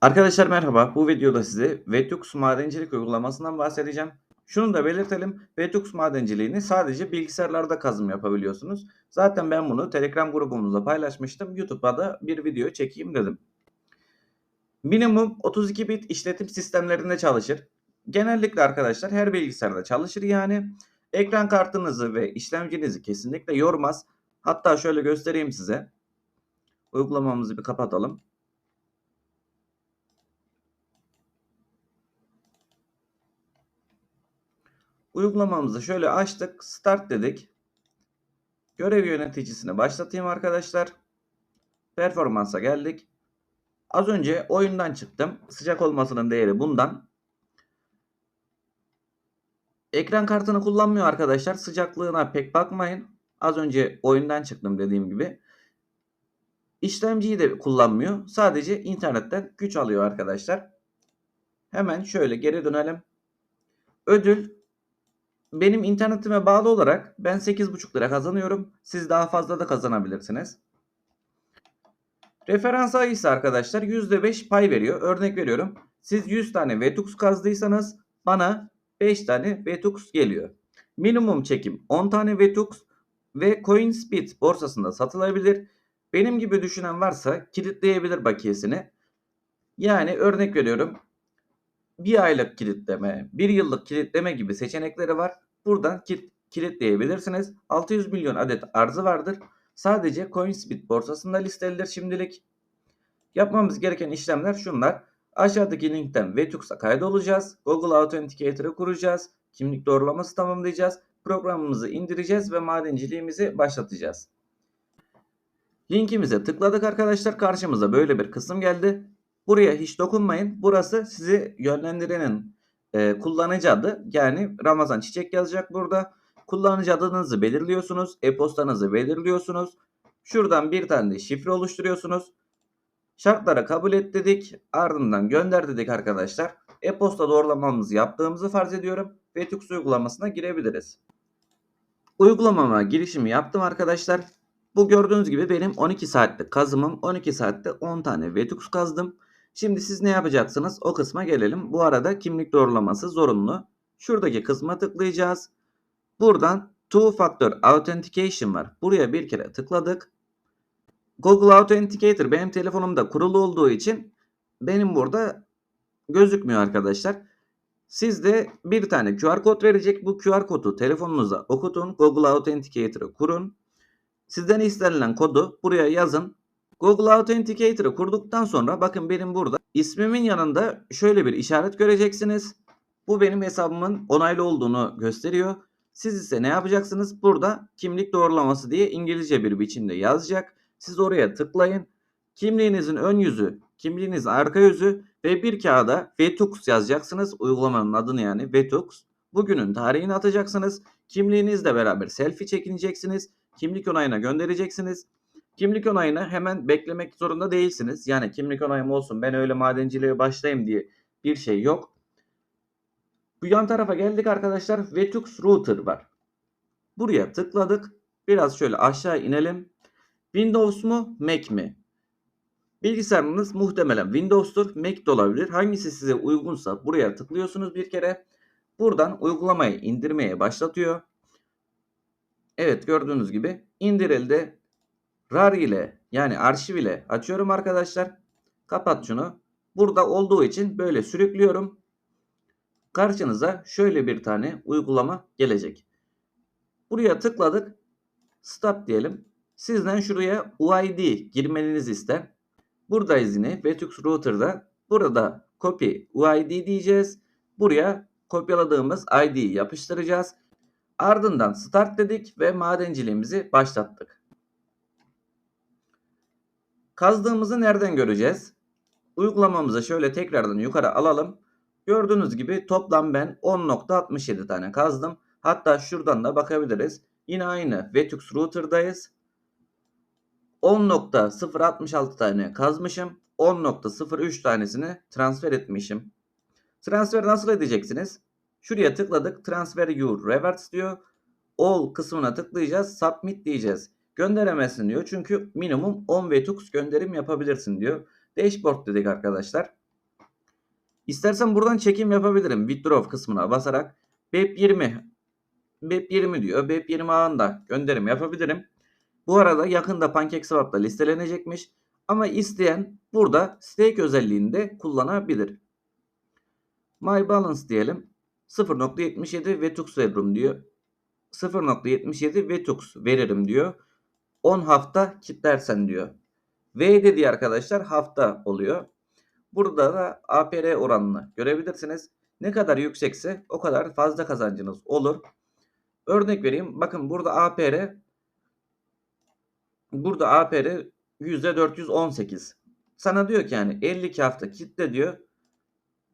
Arkadaşlar merhaba. Bu videoda size Vetux madencilik uygulamasından bahsedeceğim. Şunu da belirtelim. Vetux madenciliğini sadece bilgisayarlarda kazım yapabiliyorsunuz. Zaten ben bunu Telegram grubumuzda paylaşmıştım. YouTube'a da bir video çekeyim dedim. Minimum 32 bit işletim sistemlerinde çalışır. Genellikle arkadaşlar her bilgisayarda çalışır yani. Ekran kartınızı ve işlemcinizi kesinlikle yormaz. Hatta şöyle göstereyim size. Uygulamamızı bir kapatalım. Uygulamamızı şöyle açtık. Start dedik. Görev yöneticisini başlatayım arkadaşlar. Performansa geldik. Az önce oyundan çıktım. Sıcak olmasının değeri bundan. Ekran kartını kullanmıyor arkadaşlar. Sıcaklığına pek bakmayın. Az önce oyundan çıktım dediğim gibi. İşlemciyi de kullanmıyor. Sadece internetten güç alıyor arkadaşlar. Hemen şöyle geri dönelim. Ödül benim internetime bağlı olarak ben 8,5 lira kazanıyorum. Siz daha fazla da kazanabilirsiniz. Referans ayı ise arkadaşlar %5 pay veriyor. Örnek veriyorum. Siz 100 tane VTUX kazdıysanız bana 5 tane VTUX geliyor. Minimum çekim 10 tane VTUX ve CoinSpeed borsasında satılabilir. Benim gibi düşünen varsa kilitleyebilir bakiyesini. Yani örnek veriyorum bir aylık kilitleme, bir yıllık kilitleme gibi seçenekleri var. Buradan kilit, kilitleyebilirsiniz. 600 milyon adet arzı vardır. Sadece CoinSpeed borsasında listelidir şimdilik. Yapmamız gereken işlemler şunlar. Aşağıdaki linkten Vetux'a kaydolacağız. Google Authenticator'ı kuracağız. Kimlik doğrulaması tamamlayacağız. Programımızı indireceğiz ve madenciliğimizi başlatacağız. Linkimize tıkladık arkadaşlar. Karşımıza böyle bir kısım geldi. Buraya hiç dokunmayın. Burası sizi yönlendirenin e, kullanıcı adı. Yani Ramazan Çiçek yazacak burada. Kullanıcı adınızı belirliyorsunuz. E-postanızı belirliyorsunuz. Şuradan bir tane de şifre oluşturuyorsunuz. Şartlara kabul et dedik. Ardından gönder dedik arkadaşlar. E-posta doğrulamamızı yaptığımızı farz ediyorum. Vetux uygulamasına girebiliriz. Uygulamama girişimi yaptım arkadaşlar. Bu gördüğünüz gibi benim 12 saatlik kazımım. 12 saatte 10 tane Vetux kazdım. Şimdi siz ne yapacaksınız? O kısma gelelim. Bu arada kimlik doğrulaması zorunlu. Şuradaki kısma tıklayacağız. Buradan Two Factor Authentication var. Buraya bir kere tıkladık. Google Authenticator benim telefonumda kurulu olduğu için benim burada gözükmüyor arkadaşlar. Sizde bir tane QR kod verecek. Bu QR kodu telefonunuza okutun. Google Authenticator'ı kurun. Sizden istenilen kodu buraya yazın. Google Authenticator'ı kurduktan sonra bakın benim burada ismimin yanında şöyle bir işaret göreceksiniz. Bu benim hesabımın onaylı olduğunu gösteriyor. Siz ise ne yapacaksınız? Burada kimlik doğrulaması diye İngilizce bir biçimde yazacak. Siz oraya tıklayın. Kimliğinizin ön yüzü, kimliğinizin arka yüzü ve bir kağıda Vetux yazacaksınız. Uygulamanın adını yani Vetux. Bugünün tarihini atacaksınız. Kimliğinizle beraber selfie çekineceksiniz. Kimlik onayına göndereceksiniz. Kimlik onayını hemen beklemek zorunda değilsiniz. Yani kimlik onayım olsun ben öyle madenciliğe başlayayım diye bir şey yok. Bu yan tarafa geldik arkadaşlar. Vetux Router var. Buraya tıkladık. Biraz şöyle aşağı inelim. Windows mu Mac mi? Bilgisayarınız muhtemelen Windows'tur. Mac de olabilir. Hangisi size uygunsa buraya tıklıyorsunuz bir kere. Buradan uygulamayı indirmeye başlatıyor. Evet gördüğünüz gibi indirildi. RAR ile yani arşiv ile açıyorum arkadaşlar. Kapat şunu. Burada olduğu için böyle sürüklüyorum. Karşınıza şöyle bir tane uygulama gelecek. Buraya tıkladık. Stop diyelim. Sizden şuraya UID girmenizi ister. Buradayız yine Vetux Router'da. Burada copy UID diyeceğiz. Buraya kopyaladığımız ID'yi yapıştıracağız. Ardından start dedik ve madenciliğimizi başlattık. Kazdığımızı nereden göreceğiz? Uygulamamızı şöyle tekrardan yukarı alalım. Gördüğünüz gibi toplam ben 10.67 tane kazdım. Hatta şuradan da bakabiliriz. Yine aynı Vetux Router'dayız. 10.066 tane kazmışım. 10.03 tanesini transfer etmişim. Transfer nasıl edeceksiniz? Şuraya tıkladık. Transfer your rewards diyor. All kısmına tıklayacağız. Submit diyeceğiz. Gönderemezsin diyor. Çünkü minimum 10 VTUX gönderim yapabilirsin diyor. Dashboard dedik arkadaşlar. İstersen buradan çekim yapabilirim. Withdraw kısmına basarak BEP20 BEP20 diyor. BEP20 ağında gönderim yapabilirim. Bu arada yakında PancakeSwap'ta listelenecekmiş. Ama isteyen burada stake özelliğinde kullanabilir. My balance diyelim. 0.77 VTUX veririm diyor. 0.77 VTUX veririm diyor. 10 hafta kitlersen diyor. V dediği arkadaşlar hafta oluyor. Burada da APR oranını görebilirsiniz. Ne kadar yüksekse o kadar fazla kazancınız olur. Örnek vereyim. Bakın burada APR burada APR %418. Sana diyor ki yani 52 hafta kitle diyor.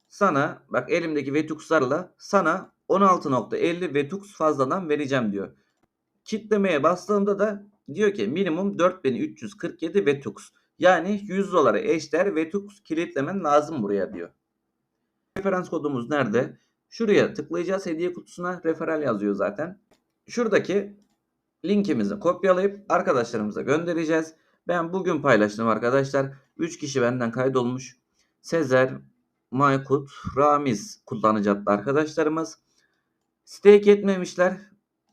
Sana bak elimdeki Vetux'larla sana 16.50 Vetux fazladan vereceğim diyor. Kitlemeye bastığımda da diyor ki minimum 4347 Vetux. Yani 100 dolara eşdeğer Vetux kilitlemen lazım buraya diyor. Referans kodumuz nerede? Şuraya tıklayacağız. Hediye kutusuna referral yazıyor zaten. Şuradaki linkimizi kopyalayıp arkadaşlarımıza göndereceğiz. Ben bugün paylaştım arkadaşlar. 3 kişi benden kaydolmuş. Sezer, Maykut, Ramiz kullanıcı arkadaşlarımız. Stake etmemişler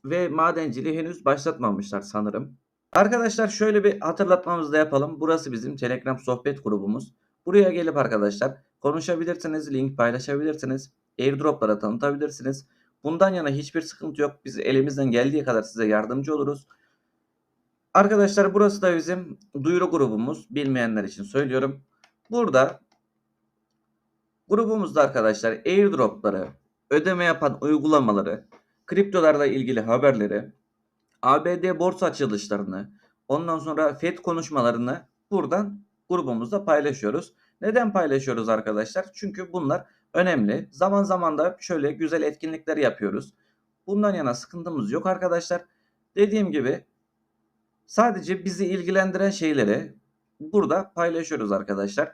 ve madenciliği henüz başlatmamışlar sanırım. Arkadaşlar şöyle bir hatırlatmamızı da yapalım. Burası bizim Telegram sohbet grubumuz. Buraya gelip arkadaşlar konuşabilirsiniz, link paylaşabilirsiniz, airdroplara tanıtabilirsiniz. Bundan yana hiçbir sıkıntı yok. Biz elimizden geldiği kadar size yardımcı oluruz. Arkadaşlar burası da bizim duyuru grubumuz. Bilmeyenler için söylüyorum. Burada grubumuzda arkadaşlar airdropları, ödeme yapan uygulamaları, kriptolarla ilgili haberleri, ABD borsa açılışlarını, ondan sonra FED konuşmalarını buradan grubumuzda paylaşıyoruz. Neden paylaşıyoruz arkadaşlar? Çünkü bunlar önemli. Zaman zaman da şöyle güzel etkinlikler yapıyoruz. Bundan yana sıkıntımız yok arkadaşlar. Dediğim gibi sadece bizi ilgilendiren şeyleri burada paylaşıyoruz arkadaşlar.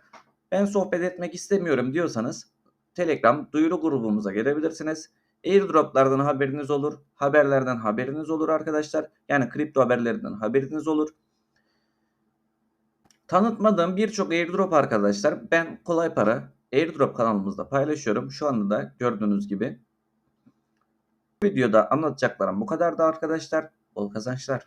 Ben sohbet etmek istemiyorum diyorsanız Telegram duyuru grubumuza gelebilirsiniz. Airdroplardan haberiniz olur. Haberlerden haberiniz olur arkadaşlar. Yani kripto haberlerinden haberiniz olur. Tanıtmadığım birçok airdrop arkadaşlar ben kolay para airdrop kanalımızda paylaşıyorum. Şu anda da gördüğünüz gibi. Videoda anlatacaklarım bu kadardı arkadaşlar. Bol kazançlar.